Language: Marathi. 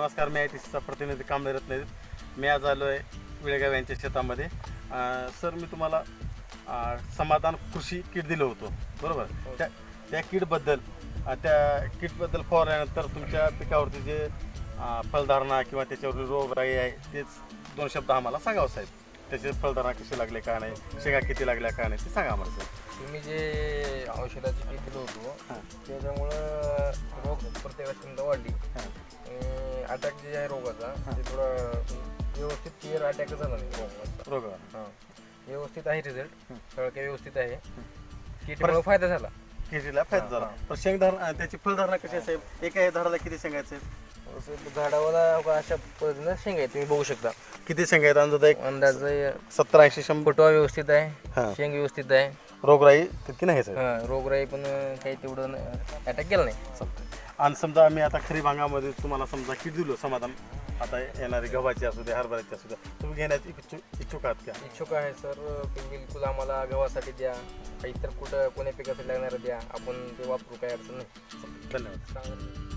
नमस्कार मी आय टी सीचा प्रतिनिधी कामले रत्न मी आज आलो आहे विळेगाव यांच्या शेतामध्ये. सर मी तुम्हाला समाधान कृषी किट दिलं होतं. बरोबर? त्या त्या किटबद्दल त्या किटबद्दल फवारल्यानंतर तुमच्या पिकावरती जे फलधारणा किंवा त्याच्यावर रोगराई आहे तेच दोन शब्द आम्हाला सांगावं साहेब. त्याचे फलधारणा कशी लागले का नाही शेंगा किती लागल्या का नाही ते सांगा आम्हाला सर तुम्ही जे औषधाची पीक दिलं होतं हां. त्याच्यामुळं रोग प्रत्येकाची वाढली. हां. अटॅक जे आहे रोगाचा ते थोडा व्यवस्थित क्लिअर अटॅक झाला नाही रोगाचा हां. व्यवस्थित आहे रिझल्ट. सगळं काही व्यवस्थित आहे. किटमुळे फायदा झाला. कितीला फायदा झाला? पण शेंगधारणा त्याची फलधारणा कशी साहेब? एका या झाडाला किती शेंगा असं झाडावाला अशा पद्धतीनं शेंगा आहेत तुम्ही बघू शकता. किती शेंगा आहेत? अंदाज एक अंदाज सत्तर ऐंशी शंभर. फुटवा व्यवस्थित आहे. शेंग व्यवस्थित आहे. रोगराई तितकी नाही साहेब? हां रोगराई पण काही तेवढं अटॅक केला नाही. आणि समजा आम्ही आता खरी भागामध्ये तुम्हाला समजा किती दिलो समाधान. आता येणारी गव्हाची असू दे हरभऱ्याची असू द्या तुम्ही घेण्याची इच्छुक इच्छुक आहात का? इच्छुक आहे सर. की बिलकुल आम्हाला गव्हासाठी द्या. इतर कुठं कोण्या पिकासाठी लागणारं द्या. आपण ते वापरू काही अडचण नाही. धन्यवाद.